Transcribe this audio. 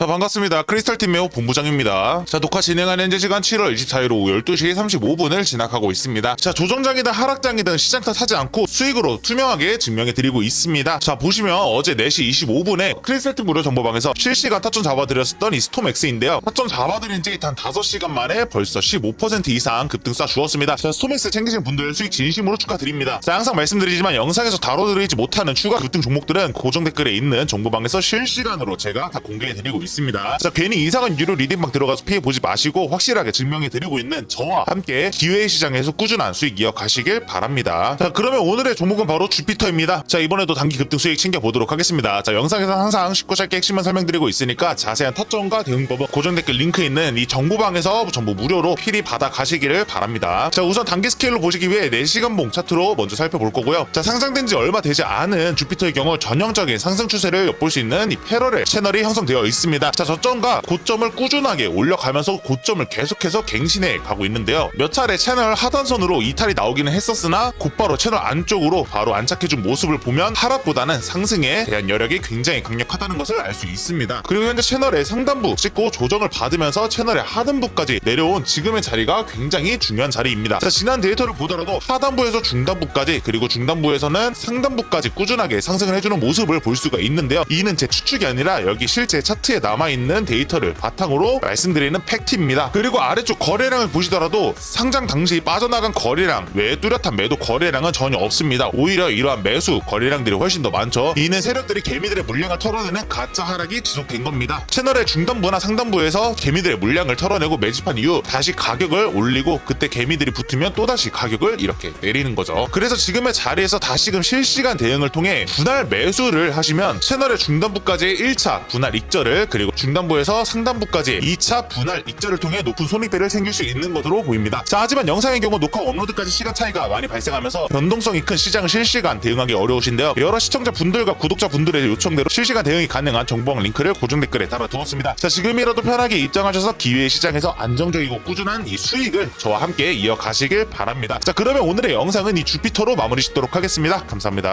자 반갑습니다. 크리스탈팀 매우 본부장입니다. 자 녹화 진행하는 현재 시간 7월 24일 오후 12시 35분을 지나가고 있습니다. 자 조정장이든 하락장이든 시장 탓하지 않고 수익으로 투명하게 증명해 드리고 있습니다. 자 보시면 어제 4시 25분에 크리스탈팀 무료 정보방에서 실시간 타점 잡아드렸었던 이 스톰엑스인데요. 타점 잡아드린 지 단 5시간 만에 벌써 15% 이상 급등 쏴 주었습니다. 자 스톰엑스 챙기신 분들 수익 진심으로 축하드립니다. 자 항상 말씀드리지만 영상에서 다뤄드리지 못하는 추가 급등 종목들은 고정 댓글에 있는 정보방에서 실시간으로 제가 다 공개해 드리고 있습니다 자 괜히 이상한 유료 리딩방 들어가서 피해 보지 마시고 확실하게 증명해 드리고 있는 저와 함께 기회 시장에서 꾸준한 수익 이어가시길 바랍니다. 자 그러면 오늘의 종목은 바로 주피터입니다. 자 이번에도 단기 급등 수익 챙겨 보도록 하겠습니다. 자 영상에서 항상 쉽고 짧게 핵심만 설명드리고 있으니까 자세한 타점과 대응법은 고정 댓글 링크 있는 이 정보방에서 전부 무료로 필히 받아 가시기를 바랍니다. 자 우선 단기 스케일로 보시기 위해 4시간봉 차트로 먼저 살펴볼 거고요. 자 상장된 지 얼마 되지 않은 주피터의 경우 전형적인 상승 추세를 엿볼 수 있는 이 패러렐 채널이 형성되어 있습니다 자 저점과 고점을 꾸준하게 올려가면서 고점을 계속해서 갱신해 가고 있는데요. 몇 차례 채널 하단선으로 이탈이 나오기는 했었으나 곧바로 채널 안쪽으로 바로 안착해준 모습을 보면 하락보다는 상승에 대한 여력이 굉장히 강력하다는 것을 알 수 있습니다. 그리고 현재 채널의 상단부 찍고 조정을 받으면서 채널의 하단부까지 내려온 지금의 자리가 굉장히 중요한 자리입니다. 자 지난 데이터를 보더라도 하단부에서 중단부까지 그리고 중단부에서는 상단부까지 꾸준하게 상승을 해주는 모습을 볼 수가 있는데요. 이는 제 추측이 아니라 여기 실제 차트에 남아있는 데이터를 바탕으로 말씀드리는 팩트입니다. 그리고 아래쪽 거래량을 보시더라도 상장 당시 빠져나간 거래량 외에 뚜렷한 매도 거래량은 전혀 없습니다. 오히려 이러한 매수 거래량들이 훨씬 더 많죠. 이는 세력들이 개미들의 물량을 털어내는 가짜 하락이 지속된 겁니다. 채널의 중단부나 상단부에서 개미들의 물량을 털어내고 매집한 이후 다시 가격을 올리고 그때 개미들이 붙으면 또다시 가격을 이렇게 내리는 거죠. 그래서 지금의 자리에서 다시금 실시간 대응을 통해 분할 매수를 하시면 채널의 중단부까지 1차 분할 익절을 그리고 중단부에서 상단부까지 2차 분할 익절을 통해 높은 손익배를 챙길 수 있는 것으로 보입니다. 자 하지만 영상의 경우 녹화 업로드까지 시간 차이가 많이 발생하면서 변동성이 큰 시장 실시간 대응하기 어려우신데요. 여러 시청자 분들과 구독자 분들의 요청대로 실시간 대응이 가능한 정보원 링크를 고정 댓글에 달아두었습니다. 자 지금이라도 편하게 입장하셔서 기회 시장에서 안정적이고 꾸준한 이 수익을 저와 함께 이어가시길 바랍니다. 자 그러면 오늘의 영상은 이 주피터로 마무리 짓도록 하겠습니다. 감사합니다